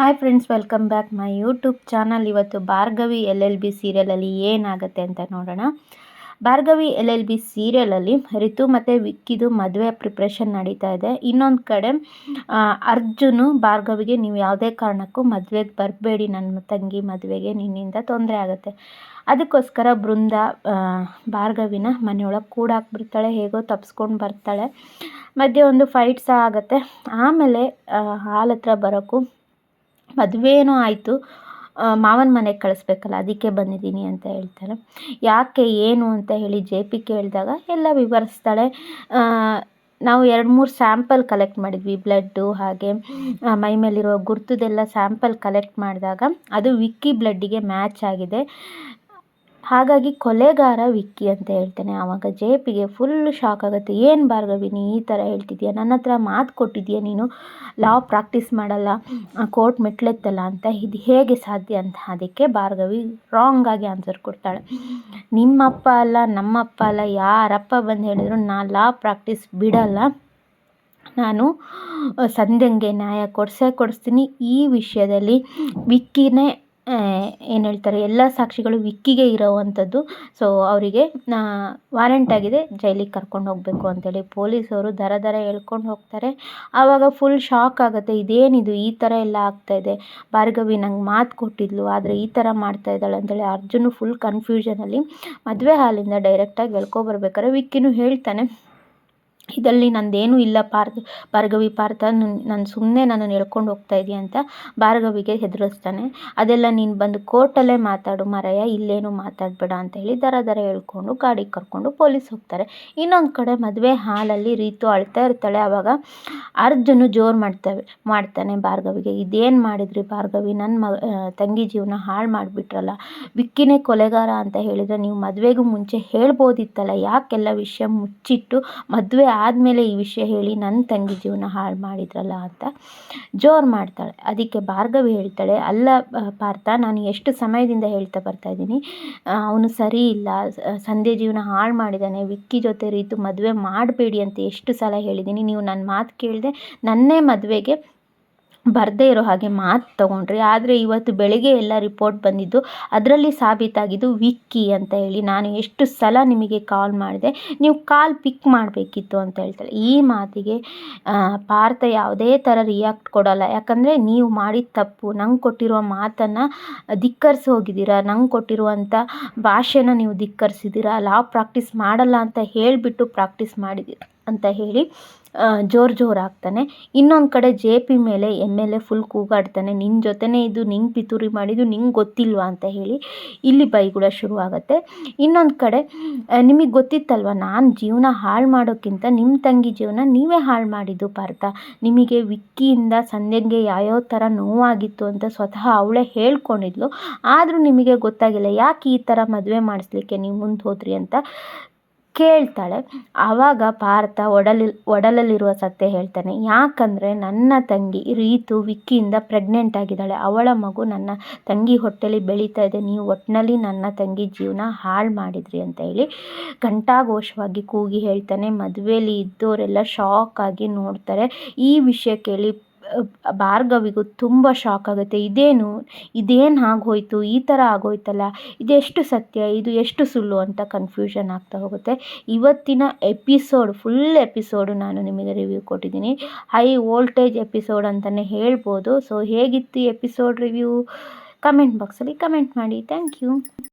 Hi friends welcome back my YouTube channel ಇವತ್ತು Bhargavi L L B ಸೀರಿಯಲಲ್ಲಿ ಏನಾಗುತ್ತೆ ಅಂತ ನೋಡೋಣ. ಭಾರ್ಗವಿ ಎಲ್ ಎಲ್ ಬಿ ಸೀರಿಯಲಲ್ಲಿ ರಿತು ಮತ್ತು ವಿಕ್ಕಿದು ಮದುವೆ ಪ್ರಿಪ್ರೇಷನ್ ನಡೀತಾ ಇದೆ. ಇನ್ನೊಂದು ಕಡೆ ಅರ್ಜುನು ಭಾರ್ಗವಿಗೆ ನೀವು ಯಾವುದೇ ಕಾರಣಕ್ಕೂ ಮದುವೆಗೆ ಬರಬೇಡಿ, ನನ್ನ ತಂಗಿ ಮದುವೆಗೆ ನಿನ್ನಿಂದ ತೊಂದರೆ ಆಗುತ್ತೆ. ಅದಕ್ಕೋಸ್ಕರ ಬೃಂದ ಭಾರ್ಗವಿನ ಮನೆಯೊಳಗೆ ಕೂಡಾಕ್ಬಿಡ್ತಾಳೆ, ಹೇಗೋ ತಪ್ಸ್ಕೊಂಡು ಬರ್ತಾಳೆ. ಮಧ್ಯೆ ಒಂದು ಫೈಟ್ ಸಹ ಆಗುತ್ತೆ. ಆಮೇಲೆ ಹಾಲತ್ರ ಬರೋಕ್ಕೂ ಮದುವೆನೂ ಆಯಿತು. ಮಾವನ ಮನೆಗೆ ಕಳಿಸ್ಬೇಕಲ್ಲ, ಅದಕ್ಕೆ ಬಂದಿದ್ದೀನಿ ಅಂತ ಹೇಳ್ತಾರೆ. ಯಾಕೆ, ಏನು ಅಂತ ಹೇಳಿ ಜೆ ಪಿ ಕೇಳಿದಾಗ ಎಲ್ಲ ವಿವರಿಸ್ತಾಳೆ. ನಾವು ಎರಡು ಮೂರು ಸ್ಯಾಂಪಲ್ ಕಲೆಕ್ಟ್ ಮಾಡಿದ್ವಿ, ಬ್ಲಡ್ಡು ಹಾಗೆ. ಮೈ ಮೇಲಿರೋ ಗುರ್ತದೆಲ್ಲ ಸ್ಯಾಂಪಲ್ ಕಲೆಕ್ಟ್ ಮಾಡಿದಾಗ ಅದು ವಿಕ್ಕಿ ಬ್ಲಡ್ಡಿಗೆ ಮ್ಯಾಚ್ ಆಗಿದೆ. ಹಾಗಾಗಿ ಕೊಲೆಗಾರ ವಿಕ್ಕಿ ಅಂತ ಹೇಳ್ತಾನೆ. ಆವಾಗ ಜೆ ಪಿಗೆ ಫುಲ್ ಶಾಕ್ ಆಗುತ್ತೆ. ಏನು ಭಾರ್ಗವಿ, ನೀ ಈ ಥರ ಹೇಳ್ತಿದ್ಯಾ? ನನ್ನ ಹತ್ರ ಮಾತು ಕೊಟ್ಟಿದ್ಯಾ ನೀನು? ಲಾ ಪ್ರಾಕ್ಟೀಸ್ ಮಾಡಲ್ಲ ಕೋರ್ಟ್ ಮೆಟ್ಲೆತ್ತಲ್ಲ ಅಂತ ಇದು ಹೇಗೆ ಸಾಧ್ಯ ಅಂತ ಅದಕ್ಕೆ ಭಾರ್ಗವಿ ರಾಂಗಾಗಿ ಆನ್ಸರ್ ಕೊಡ್ತಾಳೆ. ನಿಮ್ಮಪ್ಪ ಅಲ್ಲ, ನಮ್ಮಪ್ಪ ಅಲ್ಲ, ಯಾರಪ್ಪ ಬಂದು ಹೇಳಿದ್ರು ನಾನು ಲಾ ಪ್ರಾಕ್ಟೀಸ್ ಬಿಡಲ್ಲ. ನಾನು ಸಂಧ್ಯಂಗೆ ನ್ಯಾಯ ಕೊಡಿಸೇ ಕೊಡಿಸ್ತೀನಿ. ಈ ವಿಷಯದಲ್ಲಿ ವಿಕ್ಕಿನೇ ಏನು ಹೇಳ್ತಾರೆ ಎಲ್ಲ ಸಾಕ್ಷಿಗಳು ವಿಕ್ಕಿಗೆ ಇರೋವಂಥದ್ದು. ಸೊ ಅವರಿಗೆ ವಾರೆಂಟ್ ಆಗಿದೆ ಜೈಲಿಗೆ ಕರ್ಕೊಂಡು ಹೋಗಬೇಕು ಅಂತೇಳಿ. ಪೊಲೀಸವರು ದರ ದರ ಹೇಳ್ಕೊಂಡು ಹೋಗ್ತಾರೆ. ಆವಾಗ ಫುಲ್ ಶಾಕ್ ಆಗುತ್ತೆ. ಇದೇನಿದು ಈ ಥರ ಎಲ್ಲ ಆಗ್ತಾಯಿದೆ ಭಾರ್ಗವಿ ನಂಗೆ ಮಾತು ಕೊಟ್ಟಿದ್ಲು ಆದರೆ ಈ ಥರ ಮಾಡ್ತಾ ಇದ್ದಾಳೆ ಅಂತೇಳಿ ಅರ್ಜುನು ಫುಲ್ ಕನ್ಫ್ಯೂಷನಲ್ಲಿ ಮದುವೆ ಹಾಲಿಂದ ಡೈರೆಕ್ಟಾಗಿ ಎಳ್ಕೊಬರ್ಬೇಕಾದ್ರೆ ವಿಕ್ಕಿನೂ ಹೇಳ್ತಾನೆ. ಇದರಲ್ಲಿ ನಂದೇನೂ ಇಲ್ಲ ಪಾರ್ಥ ಭಾರ್ಗವಿ ಪಾರ್ಥ, ನಾನು ಸುಮ್ಮನೆ ನನ್ನನ್ನು ಎಳ್ಕೊಂಡು ಹೋಗ್ತಾ ಇದೀಯ ಅಂತ ಭಾರ್ಗವಿಗೆ ಹೆದರಿಸ್ತಾನೆ. ಅದೆಲ್ಲ ನೀನು ಬಂದು ಕೋರ್ಟಲ್ಲೇ ಮಾತಾಡು ಮಾರಾಯ, ಇಲ್ಲೇನು ಮಾತಾಡಬೇಡ ಅಂತ ಹೇಳಿ ದರ ದರ ಹೇಳ್ಕೊಂಡು ಗಾಡಿಗೆ ಕರ್ಕೊಂಡು ಪೊಲೀಸ್ ಹೋಗ್ತಾರೆ. ಇನ್ನೊಂದು ಕಡೆ ಮದುವೆ ಹಾಲಲ್ಲಿ ರೀತು ಅಳ್ತಾ ಇರ್ತಾಳೆ. ಆವಾಗ ಅರ್ಜುನು ಜೋರು ಮಾಡ್ತವೆ, ಮಾಡ್ತಾನೆ ಭಾರ್ಗವಿಗೆ. ಇದೇನು ಮಾಡಿದ್ರಿ ಭಾರ್ಗವಿ? ನನ್ನ ಮ ತಂಗಿ ಜೀವನ ಹಾಳು ಮಾಡಿಬಿಟ್ರಲ್ಲ. ವಿಕ್ಕಿನೇ ಕೊಲೆಗಾರ ಅಂತ ಹೇಳಿದರೆ ನೀವು ಮದುವೆಗೂ ಮುಂಚೆ ಹೇಳ್ಬೋದಿತ್ತಲ್ಲ? ಯಾಕೆಲ್ಲ ವಿಷಯ ಮುಚ್ಚಿಟ್ಟು ಮದುವೆ ಆದಮೇಲೆ ಈ ವಿಷಯ ಹೇಳಿ ನನ್ನ ತಂಗಿ ಜೀವನ ಹಾಳು ಮಾಡಿದ್ರಲ್ಲ ಅಂತ ಜೋರು ಮಾಡ್ತಾಳೆ. ಅದಕ್ಕೆ ಭಾರ್ಗವಿ ಹೇಳ್ತಾಳೆ, ಅಲ್ಲ ಪಾರ್ಥ, ನಾನು ಎಷ್ಟು ಸಮಯದಿಂದ ಹೇಳ್ತಾ ಬರ್ತಾ ಇದ್ದೀನಿ ಅವನು ಸರಿ ಇಲ್ಲ ಸಂಧ್ಯೆ ಜೀವನ ಹಾಳು ಮಾಡಿದ್ದಾನೆ ವಿಕ್ಕಿ ಜೊತೆ ರೀತು ಮದುವೆ ಮಾಡಬೇಡಿ ಅಂತ ಎಷ್ಟು ಸಲ ಹೇಳಿದ್ದೀನಿ, ನೀವು ನನ್ನ ಮಾತು ಕೇಳಿದೆ ನನ್ನೇ ಮದುವೆಗೆ ಬರದೇ ಇರೋ ಹಾಗೆ ಮಾತು ತಗೊಂಡ್ರಿ. ಆದರೆ ಇವತ್ತು ಬೆಳಿಗ್ಗೆ ಎಲ್ಲ ರಿಪೋರ್ಟ್ ಬಂದಿದ್ದು ಅದರಲ್ಲಿ ಸಾಬೀತಾಗಿದ್ದು ವಿಕ್ಕಿ ಅಂತ ಹೇಳಿ. ನಾನು ಎಷ್ಟು ಸಲ ನಿಮಗೆ ಕಾಲ್ ಮಾಡಿದೆ. ನೀವು ಕಾಲ್ ಪಿಕ್ ಮಾಡಬೇಕಿತ್ತು ಅಂತ ಹೇಳ್ತಾಳೆ ಈ ಮಾತಿಗೆ ಪಾರ್ಥ ಯಾವುದೇ ಥರ ರಿಯಾಕ್ಟ್ ಕೊಡೋಲ್ಲ. ಯಾಕಂದರೆ ನೀವು ಮಾಡಿದ ತಪ್ಪು, ನಂಗೆ ಕೊಟ್ಟಿರುವ ಮಾತನ್ನು ಧಿಕ್ಕರಿಸಿ ಹೋಗಿದ್ದೀರಾ? ನಂಗೆ ಕೊಟ್ಟಿರುವಂಥ ಭಾಷೆನ ನೀವು ಧಿಕ್ಕರಿಸಿದ್ದೀರಾ? ಲಾ ಪ್ರಾಕ್ಟೀಸ್ ಮಾಡಲ್ಲ ಅಂತ ಹೇಳಿಬಿಟ್ಟು ಪ್ರಾಕ್ಟೀಸ್ ಮಾಡಿದ್ದೀರ? ಅಂತ ಹೇಳಿ ಜೋರು ಜೋರು ಆಗ್ತಾನೆ ಇನ್ನೊಂದು ಕಡೆ ಜೆ ಪಿ ಮೇಲೆ ಎಂ ಎಲ್ ಎ ಫುಲ್ ಕೂಗಾಡ್ತಾನೆ. ನಿನ್ನ ಜೊತೆನೇ ಇದು, ನಿಂಗೆ ಪಿತೂರಿ ಮಾಡಿದ್ದು, ನಿಂಗೆ ಗೊತ್ತಿಲ್ವಾ ಅಂತ ಹೇಳಿ ಇಲ್ಲಿ ಬೈಗುಳ ಶುರುವಾಗುತ್ತೆ. ಇನ್ನೊಂದು ಕಡೆ ನಿಮಗೆ ಗೊತ್ತಿತ್ತಲ್ವ, ನಾನು ಜೀವನ ಹಾಳು ಮಾಡೋಕ್ಕಿಂತ ನಿಮ್ಮ ತಂಗಿ ಜೀವನ ನೀವೇ ಹಾಳು ಮಾಡಿದ್ದು ಪಾರ್ಥ. ನಿಮಗೆ ವಿಕ್ಕಿಯಿಂದ ಸಂಧ್ಯಂಗೆ ಯಾವ್ಯಾವ ಥರ ನೋವಾಗಿತ್ತು ಅಂತ ಸ್ವತಃ ಅವಳೇ ಹೇಳ್ಕೊಂಡಿದ್ಲು. ಆದರೂ ನಿಮಗೆ ಗೊತ್ತಾಗಿಲ್ಲ, ಯಾಕೆ ಈ ಥರ ಮದುವೆ ಮಾಡಿಸ್ಲಿಕ್ಕೆ ನೀವು ಮುಂದೆ ಹೋದ್ರಿ ಅಂತ. ಕೇಳ್ತಾಳೆ. ಆವಾಗ ಪಾರ್ಥ ಒಡಲಿ ಒಡಲಲ್ಲಿರುವ ಸತ್ಯ ಹೇಳ್ತಾನೆ, ಯಾಕಂದರೆ ನನ್ನ ತಂಗಿ ರೀತು ವಿಕ್ಕಿಯಿಂದ ಪ್ರೆಗ್ನೆಂಟ್ ಆಗಿದ್ದಾಳೆ. ಅವಳ ಮಗು ನನ್ನ ತಂಗಿ ಹೊಟ್ಟೆಲಿ ಬೆಳೀತಾ ಇದೆ. ನೀವು ಒಟ್ಟಿನಲ್ಲಿ ನನ್ನ ತಂಗಿ ಜೀವನ ಹಾಳು ಮಾಡಿದ್ರಿ ಅಂತ ಹೇಳಿ ಘಂಟಾಘೋಷವಾಗಿ ಕೂಗಿ ಹೇಳ್ತಾನೆ. ಮದುವೆಯಲ್ಲಿ ಇದ್ದವರೆಲ್ಲ ಶಾಕ್ ಆಗಿ ನೋಡ್ತಾರೆ. ಈ ವಿಷಯ ಕೇಳಿ ಭಾರ್ಗವಿಗೂ ತುಂಬ ಶಾಕ್ ಆಗುತ್ತೆ. ಇದೇನು? ಇದೇನು ಆಗೋಯ್ತು? ಈ ಥರ ಆಗೋಯ್ತಲ್ಲ? ಇದೆಷ್ಟು ಸತ್ಯ? ಇದು ಎಷ್ಟು ಸುಳ್ಳು ಅಂತ ಕನ್ಫ್ಯೂಷನ್ ಆಗ್ತಾ ಹೋಗುತ್ತೆ. ಇವತ್ತಿನ ಎಪಿಸೋಡ್ ಫುಲ್ ಎಪಿಸೋಡು ನಾನು ನಿಮಗೆ ರಿವ್ಯೂ ಕೊಟ್ಟಿದ್ದೀನಿ. ಹೈ ವೋಲ್ಟೇಜ್ ಎಪಿಸೋಡ್ ಅಂತಲೇ ಹೇಳ್ಬೋದು. ಸೊ ಹೇಗಿತ್ತು ಎಪಿಸೋಡ್ ರಿವ್ಯೂ ಕಮೆಂಟ್ ಬಾಕ್ಸಲ್ಲಿ ಕಮೆಂಟ್ ಮಾಡಿ. Thank you